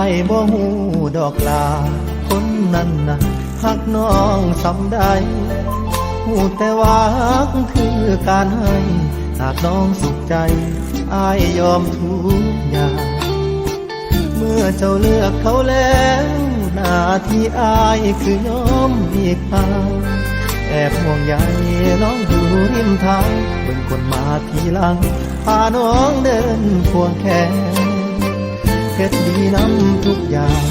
ายบ่หูดอกลา คนนั้นนะหักน้องสำใดหูแต่ว่าฮักคือการให้หากน้องสุขใจอายยอมทุกอย่างเมื่อเจ้าเลือกเขาแล้ว หน้าที่อายคือยอมอีกทางแอบห่วงใยน้องอยู่ริมทางเบิ่งคนมาทีหลังพาน้องเดินควงแขน ฮ็ดดีน้ำทุกอย่าง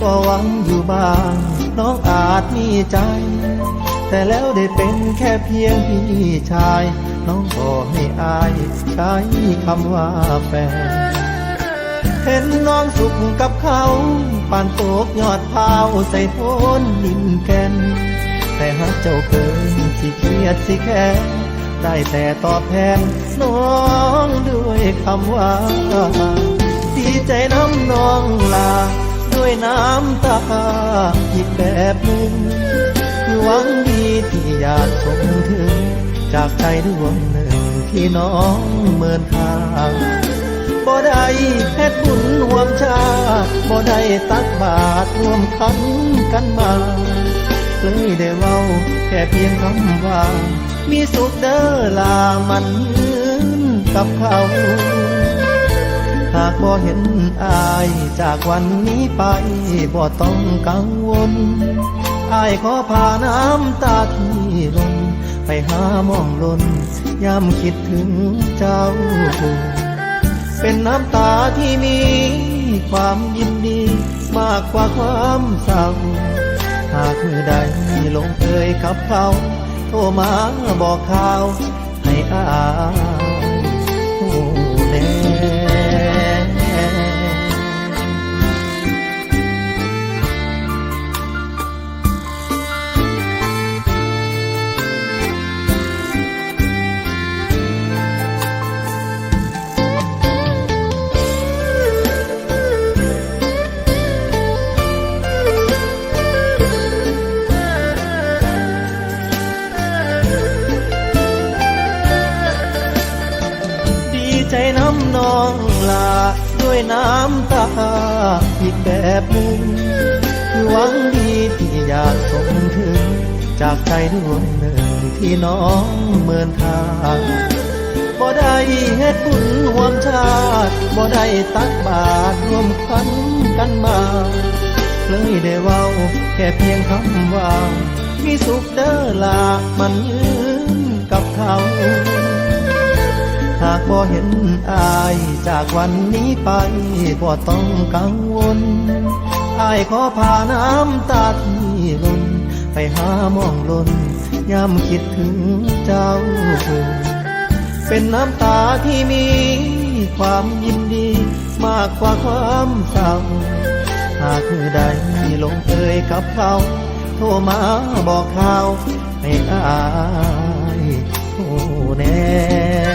ก็หวังอยู่บ้าง น้องอาจมีใจ แต่แล้วได้เป็นแค่เพียงพี่ชาย น้องก็ให้อายใช้คำว่าแฟน เห็นน้องสุขกับเขาปานโตกยอดพาใส่โทนดินแกนแต่หากเจ้าเกินสิเครียดสิแค่ได้แต่ตอบแทนน้องด้วยคำว่า ใจน้ำนองลา ด้วยน้ำตาอีกแบบหนึ่งหวังดีที่อยากส่งถึง จากใจดวงหนึ่งที่น้องเมินทางบ่ได้เฮ็ดบุญรวมชาติบ่ได้ตักบาตรรวมขันกันมาเลยได้เว้าแค่เพียงคำว่า มีสุขเด้อลามันยืนกับเขา หากบ่เห็นอายจากวันนี้ไปบ่ต้องกังวลอายขอพาน้ำตาที่ลงไปหามองลนยามคิดถึงเจ้า เป็นน้ำตาที่มีความยินดีมากกว่าความเศร้า หากมือใดลงเอยกับเขาโทรมาบอกข่าวให้อาย ใจน้ำนองลาด้วยน้ำตาอีกแบบหนึ่งคือหวังดีที่อยากส่งถึง จากใจดวงหนึ่งที่น้องเมินทางบ่ได้เฮ็ดบุญรวมชาติบ่ได้ตักบาตรรวมขันกันมาเลยได้เว้าแค่เพียงคำว่า มีสุขเด้อลามันยืนกับเขาากบ่เห็นอายจากวันนี้ไปบ่ต้องกังวลอายขอพาน้ำตาที่ลนไปหามองลนย้ำคิดถึงเจ้าเป็นน้ำตาที่มีความยินดี มากกว่าความเศร้าหากมือใดลงเอยกับเขาโทรมาบอกข่าวให้อายผู้แน่